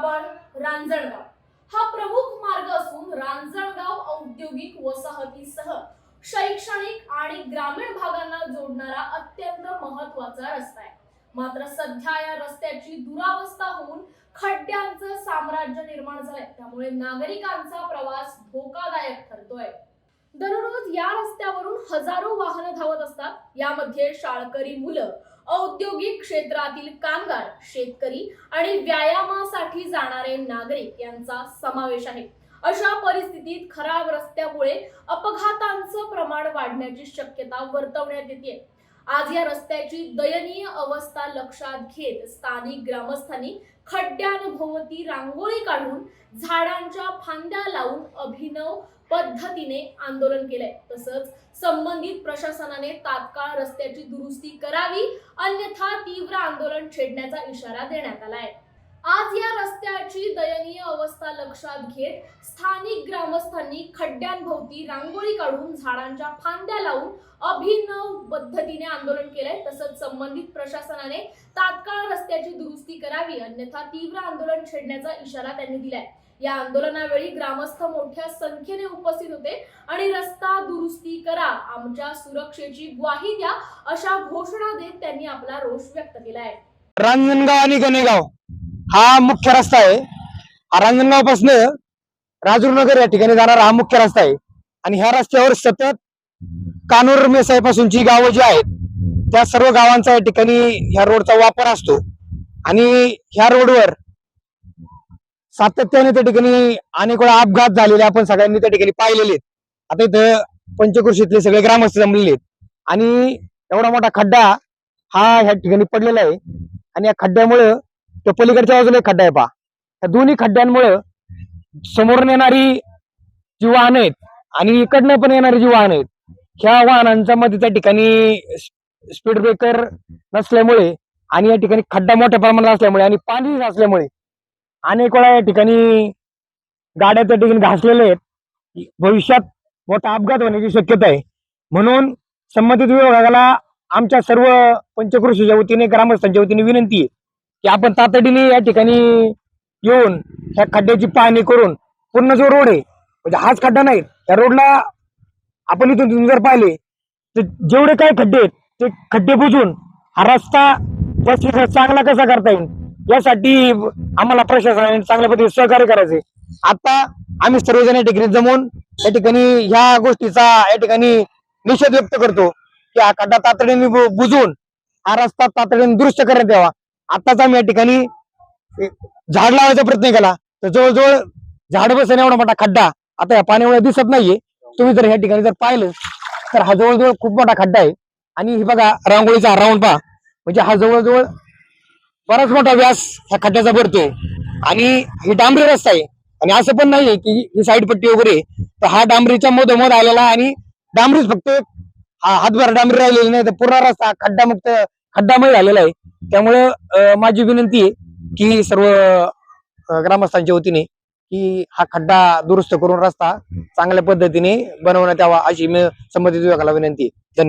दाभण रांजणगाव. हा प्रमुख मार्ग असून रांजणगाव औद्योगिक वसाहतीसह शैक्षणिक आणि ग्रामीण भागांना जोडणारा अत्यंत महत्त्वाचा रस्ता आहे. मात्र सध्या या रस्त्याची दुरावस्था होऊन खड्ड्यांचं साम्राज्य निर्माण झालंय. त्यामुळे नागरिकांचा प्रवास धोकादायक ठरतोय. दररोज या रस्त्यावरून हजारो वाहनं धावत असतात. यामध्ये शाळकरी मुलं औद्योगिक क्षेत्रातील कामगार शेतकरी आणि व्यायामासाठी जाणारे नागरिक यांचा समावेश आहे. अशा परिस्थितीत खराब रस्त्यामुळे अपघातांचं प्रमाण वाढण्याची शक्यता वर्तवण्यात येते. आज या रस्त्याची दयनीय अवस्था लक्षात घेत स्थानिक ग्रामस्थांनी खड्ड्यांभोवती रांगोळी काढून झाडांच्या फांद्या लावून अभिनव पद्धतीने आंदोलन केलंय. तसंच संबंधित प्रशासनाने तात्काळ रस्त्याची दुरुस्ती करावी अन्यथा तीव्र आंदोलन छेडण्याचा इशारा देण्यात आलाय. आज या रस्त्याची दयनीय अवस्था लक्षात घेत स्थानिक ग्रामस्थांनी खड्ड्यांभोवती रांगोळी काढून झाडांच्या फांद्या लावून अभिनव पद्धतीने आंदोलन केलंय. तसंच संबंधित प्रशासनाने तात्काळ रस्त्याची दुरुस्ती करावी अन्यथा तीव्र आंदोलन छेडण्याचा इशारा त्यांनी दिलाय. या आंदोलनावेळी ग्रामस्थ मोठ्या संख्येने उपस्थित होते आणि रस्ता दुरुस्ती करा आमच्या सुरक्षेची ग्वाही द्या अशा घोषणा देत त्यांनी आपला रोष व्यक्त केलाय. रांजणगाव आणि गणेगाव हा मुख्य रस्ता आहे. हा रांजणगावपासून राजूरनगर या ठिकाणी जाणारा हा मुख्य रस्ता आहे. आणि ह्या रस्त्यावर सतत कानूर मेसाईपासून जी गावं जी आहेत त्या सर्व गावांचा या ठिकाणी ह्या रोडचा वापर असतो. आणि ह्या रोडवर सातत्याने त्या ठिकाणी अनेक वेळा अपघात झालेले आपण सगळ्यांनी त्या ठिकाणी पाहिलेले आहेत. आता इथं पंचकृषीतले सगळे ग्रामस्थ जमलेले आहेत. आणि एवढा मोठा खड्डा हा ह्या ठिकाणी पडलेला आहे. आणि या खड्ड्यामुळं त्या पलीकडच्या बाजूला एक खड्डा आहे पहा. या दोन्ही खड्ड्यांमुळं समोरून येणारी जी वाहन आहेत आणि इकडनं पण येणारी जी वाहन आहेत ह्या वाहनांच्या मध्ये त्या ठिकाणी स्पीड ब्रेकर नसल्यामुळे आणि या ठिकाणी खड्डा मोठ्या प्रमाणात असल्यामुळे आणि पाणी असल्यामुळे अनेक वेळा या ठिकाणी गाड्या त्या ठिकाणी घासलेल्या आहेत. भविष्यात मोठा अपघात होण्याची शक्यता आहे. म्हणून संबंधित विभागाला आमच्या सर्व पंचकृषीच्या वतीने ग्रामस्थांच्या वतीने विनंती आहे. की आपण तातडीने या ठिकाणी येऊन ह्या खड्ड्याची पाहणी करून पूर्ण जो रोड आहे म्हणजे हाच खड्डा नाही त्या रोडला आपण इथून जर पाहिले तर जेवढे काय खड्डे आहेत ते खड्डे बुजून हा रस्ता जास्तीत चांगला कसा करता येईल यासाठी आम्हाला प्रशासनाने चांगल्या पद्धतीने सहकार्य करायचे आता आम्ही सर्वजण या ठिकाणी जमून या ठिकाणी ह्या गोष्टीचा या ठिकाणी निषेध व्यक्त करतो की हा खड्डा तातडीने बुजून हा रस्ता तातडीने दुरुस्त करण्यात यावा. आताच आम्ही या ठिकाणी झाड लावायचा प्रयत्न केला. तर जवळजवळ झाड बसेल एवढा मोठा खड्डा आता या पाण्यामुळे दिसत नाहीये. तुम्ही जर ह्या ठिकाणी जर पाहिलं तर हा जवळजवळ खूप मोठा खड्डा आहे. आणि हे बघा रांगोळीचा राऊंड पहा. म्हणजे हा जवळजवळ बराच मोठा व्यास ह्या खड्ड्याचा भरतोय. आणि ही डांबरी रस्ता आहे. आणि असं पण नाहीये की ही साईड पट्टी वगैरे तर हा डांबरीच्या मधोमध आलेला आणि डांबरीच फक्त हा हातभर डांबरी राहिलेली नाही तर पूर्ण रस्ता खड्डा मुक्त खड्डामय झालेला आहे. त्यामुळे माझी विनंती आहे की सर्व ग्रामस्थांच्या वतीने की हा खड्डा दुरुस्त करून रस्ता चांगल्या पद्धतीने बनवण्यात यावा अशी मी संबंधित विभागाला विनंती आहे.